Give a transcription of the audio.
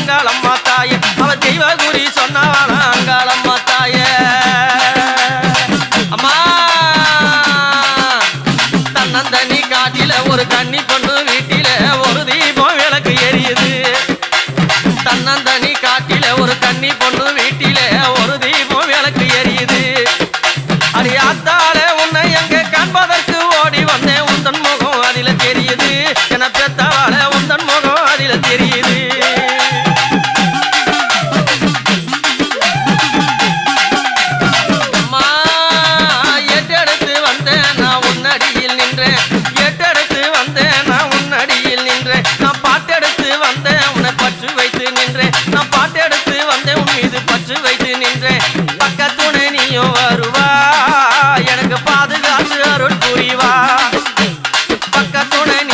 அங்காளம்மா தாயே. அவ தெய்வ அங்காளம்மா தாயே. அம்மா தன்னந்தனி காட்டில ஒரு கன்னி பொண்ணு வீட்டில ஒரு எரியுது. தன்னந்தனி காட்டில ஒரு கன்னி பொண்ணு நான் பாட்டு எடுத்து வந்தேன் உன் மீது.